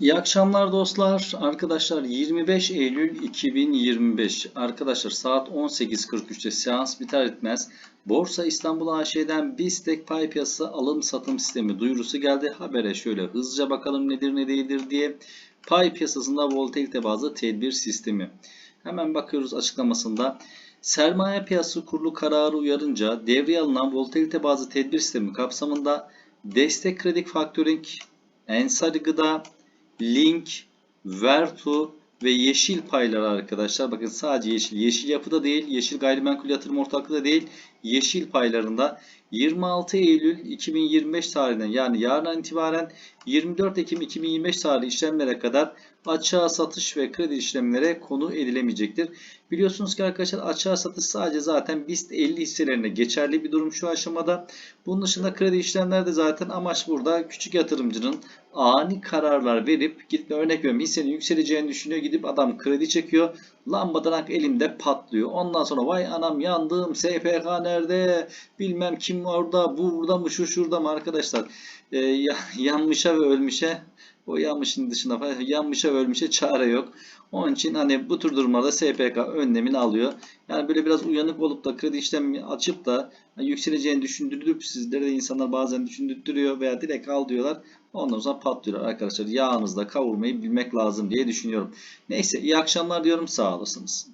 İyi akşamlar dostlar. Arkadaşlar 25 Eylül 2025. Arkadaşlar saat 18.43'te seans biter etmez Borsa İstanbul AŞ'den BISTEK pay piyasası alım satım sistemi duyurusu geldi. Habere şöyle hızlıca bakalım nedir ne değildir diye. Pay piyasasında volatilite bazlı tedbir sistemi. Hemen bakıyoruz açıklamasında. Sermaye piyasası kurulu kararı uyarınca devreye alınan volatilite bazlı tedbir sistemi kapsamında destek kredi faktörink, Ensari Gıda, Link, Vertu ve Yeşil paylar arkadaşlar. Bakın sadece Yeşil. Yeşil yapıda değil, Yeşil gayrimenkul yatırım ortaklığı da değil. Yeşil paylarında 26 Eylül 2025 tarihinden yani yarından itibaren 24 Ekim 2025 tarihi işlemlere kadar açığa satış ve kredi işlemlere konu edilemeyecektir. Biliyorsunuz ki arkadaşlar açığa satış sadece zaten BIST 50 hisselerine geçerli bir durum şu aşamada. Bunun dışında kredi işlemlerde zaten amaç burada küçük yatırımcının ani kararlar verip gitme örnek veriyorum hissenin yükseleceğini düşünüyor gidip adam kredi çekiyor lambadanak elimde patlıyor. Ondan sonra vay anam yandım SPK nerede bilmem kim orada bu burada mı şu şurada mı arkadaşlar e, ya- yanmışa ve ölmüşe o yanmışın dışında falan yanmışa ve ölmüşe çare yok. Onun için hani bu tür durumlarda SPK önlemini alıyor. Yani böyle biraz uyanık olup da kredi işlemi açıp da yükseleceğini düşündürüp sizlere de insanlar bazen düşündürtüyor veya direkt al diyorlar. Ondan sonra patlıyorlar arkadaşlar. Yağınızda kavurmayı bilmek lazım diye düşünüyorum. Neyse iyi akşamlar diyorum sağ olasınız.